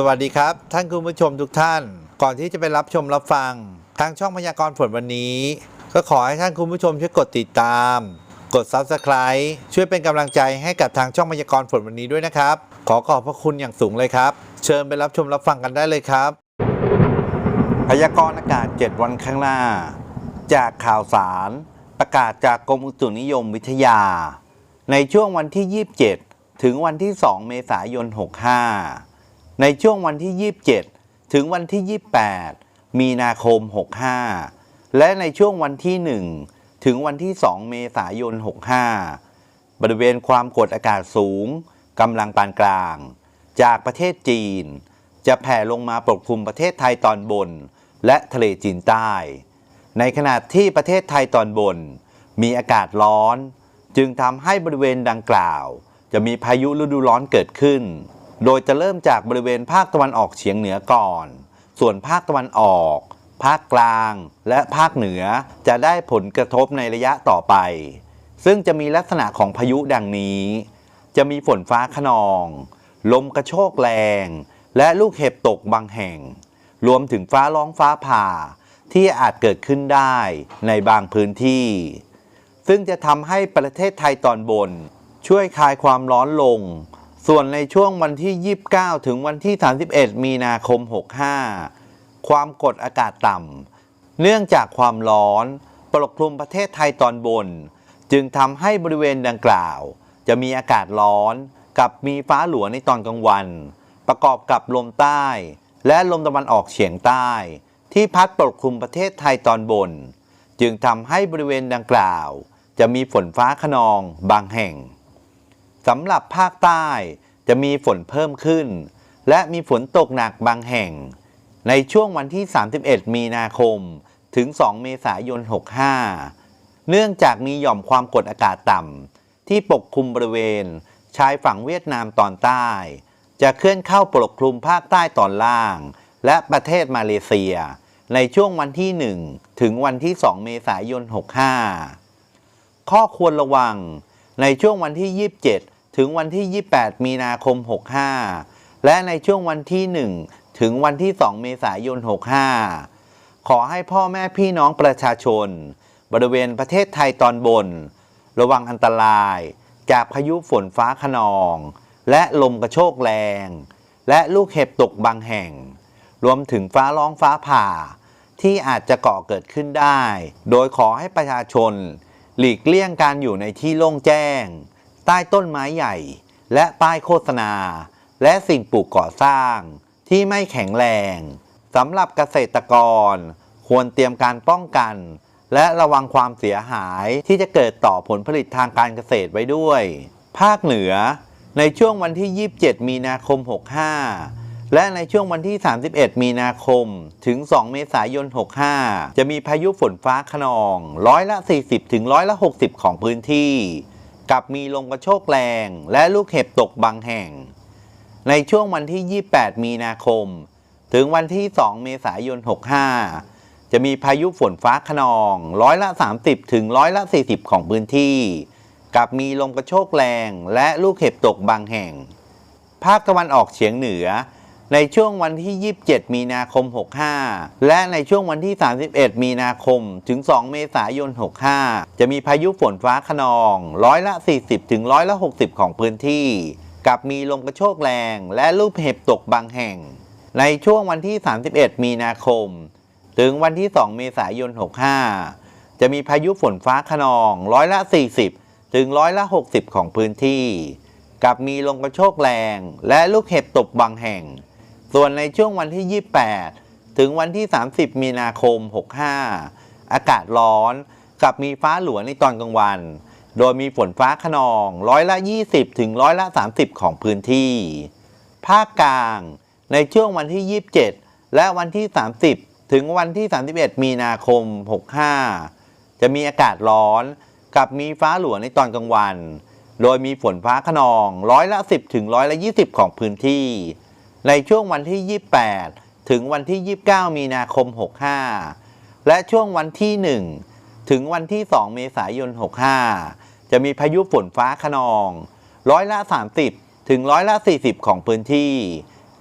สวัสดีครับ ท่านคุณผู้ชมทุกท่าน ก่อนที่จะไปรับชมรับฟัง ทางช่องพยากรณ์ฝนวันนี้ ก็ขอให้ท่านคุณผู้ชมช่วยกดติดตาม กด Subscribe ช่วยเป็นกำลังใจให้กับทางช่องพยากรณ์ฝนวันนี้ด้วยนะครับ ขอขอบพระคุณอย่างสูงเลยครับ เชิญไปรับชมรับฟังกันได้เลยครับ พยากรณ์อากาศ 7 วันข้างหน้า จากข่าวสาร ประกาศจากกรมอุตุนิยมวิทยา ในช่วงวันที่ 27 ถึงวันที่ 2 เมษายน 65 ในช่วงวันที่ 27 ถึงวันที่ 28 มีนาคม 65 และในช่วงวันที่ 1 ถึงวันที่ 2 เมษายน 65 บริเวณความกดอากาศสูงกำลังปานกลาง จากประเทศจีน จะแผ่ลงมาปกคลุมประเทศไทยตอนบน และทะเลจีนใต้ ในขณะที่ประเทศไทยตอนบน มีอากาศร้อน จึงทำให้บริเวณดังกล่าว จะมีพายุฤดูร้อนเกิดขึ้น โดยจะเริ่มจากบริเวณภาคตะวันออกเฉียงเหนือก่อน ส่วนภาคตะวันออก ภาคกลาง และภาคเหนือจะได้ผลกระทบในระยะต่อไป ซึ่งจะมีลักษณะของพายุดังนี้ จะมีฝนฟ้าขนอง ลมกระโชกแรง และลูกเห็บตกบางแห่ง รวมถึงฟ้าร้องฟ้าผ่าที่อาจเกิดขึ้นได้ในบางพื้นที่ ซึ่งจะทำให้ประเทศไทยตอนบน ช่วยคลายความร้อนลง ส่วนในช่วงวันที่ 29 ถึงวันที่ 31 มีนาคม 65 ความกดอากาศต่ำ เนื่องจากความร้อน ปกคลุมประเทศไทยตอนบน จึงทำให้บริเวณดังกล่าว จะมีอากาศร้อน กับมีฟ้าหลัวในตอนกลางวัน ประกอบกับลมใต้ และลมตะวันออกเฉียงใต้ ที่พัดปกคลุมประเทศไทยตอนบน จึงทำให้บริเวณดังกล่าว จะมีฝนฟ้าขนองบางแห่ง สำหรับภาคใต้จะมีฝนเพิ่มขึ้น และมีฝนตกหนักบางแห่ง ในช่วงวันที่ 31 มีนาคม ถึง 2 เมษายน 65 เนื่องจากมีหย่อมความกดอากาศต่ำที่ปกคลุมบริเวณ ชายฝั่งเวียดนามตอนใต้ จะเคลื่อนเข้าปกคลุมภาคใต้ตอนล่าง และประเทศมาเลเซีย ในช่วงวันที่ 1 ถึงวันที่ 2 เมษายน 65 ข้อควรระวัง ในช่วงวันที่ 27 ถึงวันที่ 28 มีนาคม 65 และในช่วงวันที่ 1 ถึงวันที่ 2 เมษายน 65 ขอให้พ่อแม่พี่น้องประชาชน บริเวณประเทศไทยตอนบน ระวังอันตราย จากพายุฝนฟ้าขนอง และลมกระโชกแรง และลูกเห็บตกบางแห่ง รวมถึงฟ้าร้องฟ้าผ่าที่อาจจะก่อเกิดขึ้นได้ โดยขอให้ประชาชน หลีกเลี่ยงการอยู่ในที่โล่งแจ้ง ใต้ต้นไม้ใหญ่ และป้ายโฆษณา และสิ่งปลูกก่อสร้าง ที่ไม่แข็งแรงสำหรับเกษตรกร ควรเตรียมการป้องกัน และระวังความเสียหายที่จะเกิดต่อผลผลิตทางการเกษตรไว้ด้วย ภาคเหนือ ในช่วงวันที่ 27 มีนาคม 65 และในช่วงวันที่ 31 มีนาคม ถึง 2 เมษายน 65 จะมีพายุฝนฟ้าขนองร้อยละ 40 ถึงร้อยละ 60 ของพื้นที่ กับมีลมกระโชกแรง และลูกเห็บตกบางแห่ง ในช่วงวันที่ 28 มีนาคม ถึงวันที่ 2 เมษายน 65 จะมีพายุฝนฟ้าขนองร้อยละ 30 ถึงร้อยละ 40 ของพื้นที่ กับมีลมกระโชกแรง และลูกเห็บตกบางแห่ง ภาคตะวันออกเฉียงเหนือ ในช่วงวันที่ 27 มีนาคม 65 และในช่วงวันที่ 31 มีนาคม ถึง 2 เมษายน 65 จะมีพายุฝนฟ้าขนอง ร้อยละ 40 ถึงร้อยละ 60 ของพื้นที่ กับมีลมกระโชกแรง และลูกเห็บตกบางแห่ง ในช่วงวันที่ 31 มีนาคม ถึงวันที่ 2 เมษายน 65 จะมีพายุฝนฟ้าขนอง ร้อยละ 40 ถึงร้อยละ 60 ของพื้นที่ กับมีลมกระโชกแรง และลูกเห็บตกบางแห่ง ส่วนในช่วงวันที่ 28 ถึงวันที่ 30 มีนาคม 65 อากาศร้อนกับมีฟ้าหลัวในตอนกลางวัน โดยมีฝนฟ้าขนองร้อยละ 20 ถึงร้อยละ 30 ของพื้นที่ ภาคกลางในช่วงวันที่ 27 และวันที่ 30 ถึงวันที่ 31 มีนาคม 65 จะมีอากาศร้อนกับมีฟ้าหลัวในตอนกลางวัน โดยมีฝนฟ้าขนองร้อยละ 10 ถึงร้อยละ 20 ของพื้นที่ ในช่วงวันที่ 28 ถึงวันที่ 29 มีนาคม 65 และช่วงวันที่ 1 ถึงวันที่ 2 เมษายน 65 จะมีพายุฝนฟ้าขนอง ร้อยละ 30 ถึงร้อยละ 40 ของพื้นที่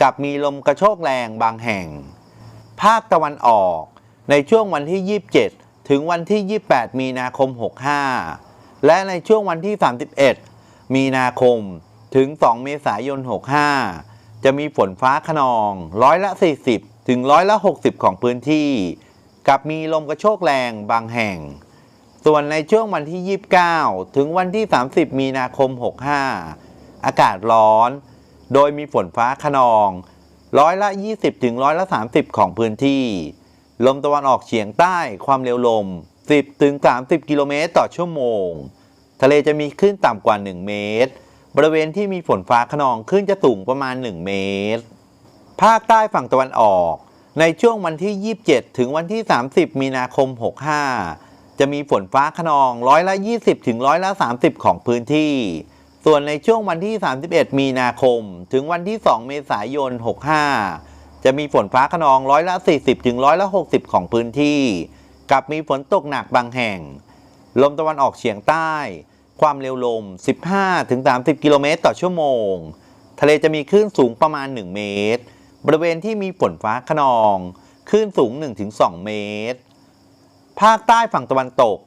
กับมีลมกระโชกแรงบางแห่ง ภาคตะวันออก ในช่วงวันที่ 27 ถึงวันที่ 28 มีนาคม 65 และในช่วงวันที่ 31 มีนาคม ถึง 2 เมษายน 65 จะมีฝนฟ้าขนองร้อยละ 40 ถึงร้อยละ 60 ของพื้นที่ กับมีลมกระโชกแรงบางแห่ง ส่วนในช่วงวันที่ 29 ถึงวันที่ 30 มีนาคม 65 อากาศร้อน โดยมีฝนฟ้าขนองร้อยละ 20 ถึงร้อยละ 30 ของพื้นที่ ลมตะวันออกเฉียงใต้ความเร็วลม 10 ถึง 30 กิโลเมตรต่อชั่วโมง ทะเลจะมีคลื่นต่ำกว่า 1 เมตร บริเวณที่มีฝนฟ้าขนองคลื่นจะสูงประมาณ 1 เมตร ภาคใต้ฝั่งตะวันออก ในช่วงวันที่ 27 ถึงวันที่ 30 มีนาคม 65 จะมีฝนฟ้าขนองร้อยละ 20 ถึงร้อยละ 30 ของพื้นที่ ส่วนในช่วงวันที่ 31 มีนาคม ถึงวันที่ 2 เมษายน 65 จะมีฝนฟ้าขนองร้อยละ 40 ถึงร้อยละ 60 ของพื้นที่ กับมีฝนตกหนักบางแห่ง ลมตะวันออกเฉียงใต้ ความเร็วลม 15ถึง30 กิโลเมตรต่อชั่วโมง ทะเลจะมีคลื่นสูงประมาณ 1 เมตร บริเวณที่มีฝนฟ้าขนอง คลื่นสูง 1-2 เมตร ภาคใต้ฝั่งตะวันตก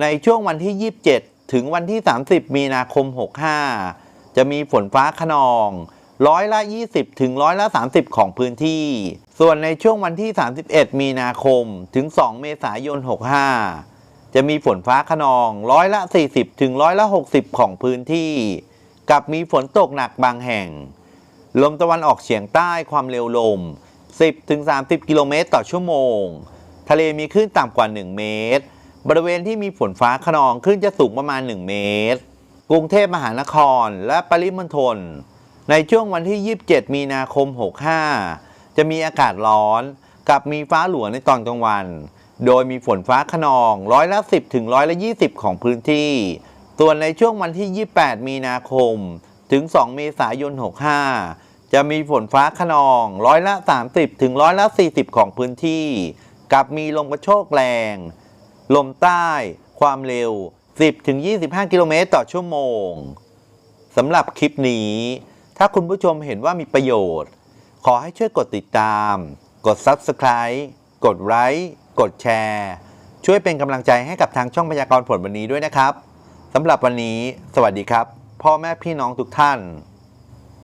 ในช่วงวันที่ 27 ถึงวันที่ 30 มีนาคม 65 จะมีฝนฟ้าขนองร้อยละ 20 ถึงร้อยละ 30 ของพื้นที่ ส่วนในช่วงวันที่ 31 มีนาคม ถึง 2 เมษายน 65 จะมีฝนฟ้าขนองร้อยละ 40 ถึงร้อยละ 60 ของพื้นที่ กับมีฝนตกหนักบางแห่ง ลมตะวันออกเฉียงใต้ความเร็วลม 10 ถึง 30 กิโลเมตรต่อชั่วโมง ทะเลมีคลื่นต่ำกว่า 1 เมตร บริเวณที่มีฝนฟ้าขนองคลื่นจะสูงประมาณ 1 เมตร กรุงเทพมหานครและปริมณฑลในช่วงวันที่ 27 มีนาคม 65 จะมีอากาศร้อน กับมีฟ้าหลวในตอนกลางวัน โดยมีฝนฟ้าขนองร้อยละ 10 ถึงร้อยละ 20 ของพื้นที่ ส่วนในช่วงวันที่ 28 มีนาคม ถึง 2 เมษายน 65 จะมีฝนฟ้าขนองร้อยละ 30 ถึงร้อยละ 40 ของพื้นที่ กับมีลมกระโชกแรง ลมใต้ ความเร็ว 10 ถึง 25 กิโลเมตรต่อชั่วโมงสำหรับคลิปนี้ ถ้าคุณผู้ชมเห็นว่ามีประโยชน์ ขอให้ช่วยกดติดตาม กด Subscribe กดไลค์ กดแชร์ ช่วยเป็นกำลังใจให้กับทางช่องพยากรณ์ผลวันนี้ด้วยนะครับสำหรับวันนี้ สวัสดีครับ พ่อแม่พี่น้องทุกท่าน